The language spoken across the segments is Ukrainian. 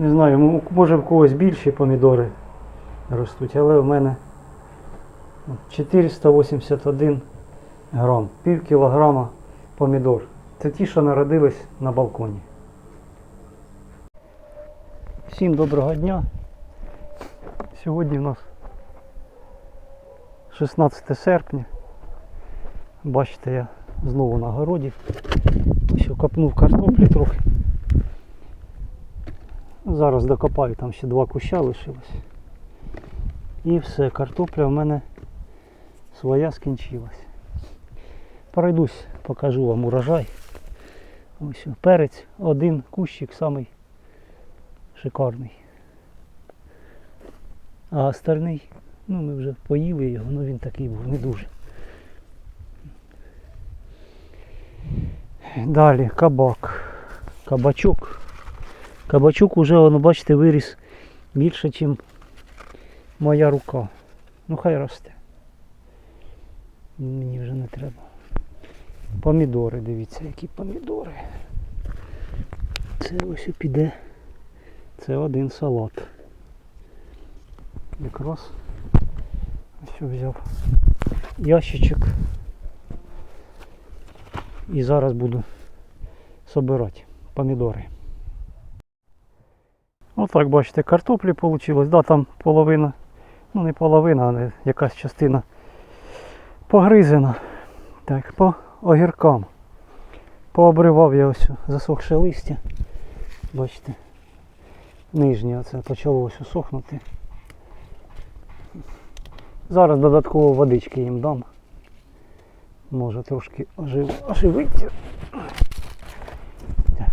Не знаю, може в когось більші помідори ростуть, але в мене 481 грам, пів кілограма помідор. Це ті, що народились на балконі. Всім доброго дня. Сьогодні у нас 16 серпня. Бачите, я знову на городі. Ось копнув картоплі трохи. Зараз докопаю, там ще два куща лишилось. І все, картопля в мене своя скінчилась. Пройдусь, покажу вам урожай. Ось перець, один кущик самий шикарний. А остальний, ну ми вже поїли його, ну він такий був, не дуже. Далі кабак. Кабачок. Кабачок уже, воно, бачите, виріс більше, ніж моя рука. Ну хай росте. Мені вже не треба. Помідори, дивіться, які помідори. Це ось і піде. Це один салат. Якраз ось взяв ящичок. І зараз буду собирати помідори. Отак, бачите, картоплі вийшло. Да, там половина, ну не половина, а якась частина погризена. Так, по огіркам. Пообривав я ось засохше листя. Бачите, нижнє оце почало ось усохнути. Зараз додатково водички їм дам. Може трошки ожив... оживиться. Так.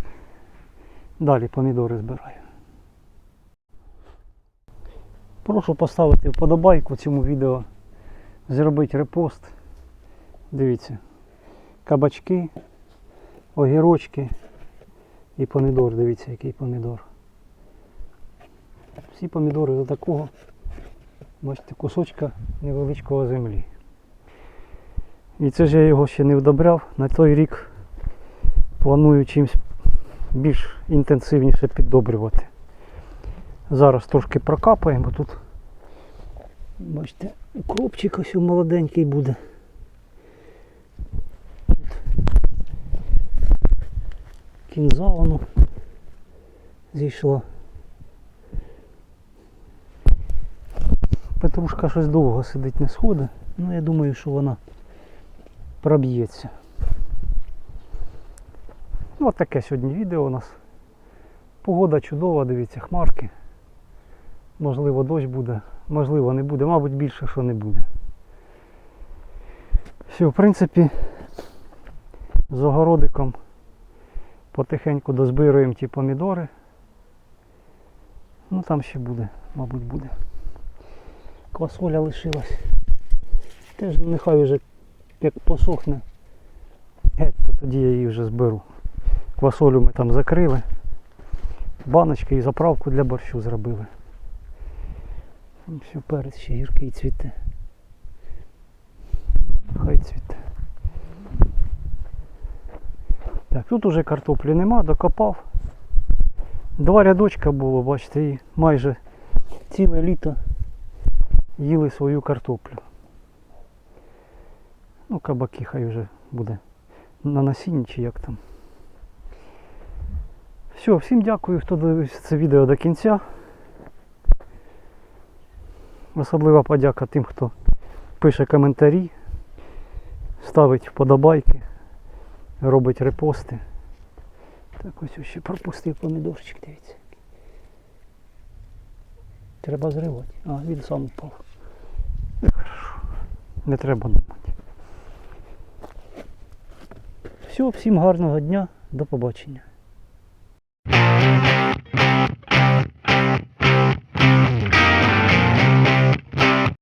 Далі помідори збираю. Прошу поставити вподобайку цьому відео, зробити репост. Дивіться, кабачки, огірочки і помідор. Дивіться, який помідор. Всі помідори до такого, бачите, кусочка невеличкого землі. І це ж я його ще не вдобряв. На той рік планую чимось більш інтенсивніше піддобрювати. Зараз трошки прокапаємо, тут, бачите, укропчик ось молоденький буде. Тут кінза воно зійшла. Петрушка щось довго сидить не сходить, ну я думаю, що вона проб'ється. Ну, от таке сьогодні відео у нас. Погода чудова, дивіться, хмарки. Можливо, дощ буде, можливо, не буде, мабуть, більше що не буде. Все, в принципі, з огородиком потихеньку дозбируємо ті помідори. Ну там ще буде, мабуть, буде. Квасоля лишилась. Теж нехай вже як посохне, геть, то тоді я її вже зберу. Квасолю ми там закрили. Баночки і заправку для борщу зробили. Все, перець ще гіркий цвіте. Хай цвіте. Так, тут уже картоплі нема, докопав. Два рядочка було, бачите, і майже ціле літо їли свою картоплю. Ну, кабаки хай вже буде на насінні чи як там. Все, всім дякую, хто дивився це відео до кінця. Особлива подяка тим, хто пише коментарі, ставить вподобайки, робить репости. Так ось ще пропустив помідорчик, дивіться. Треба зривати. А, він сам упав. Не треба думати. Все, всім гарного дня, до побачення.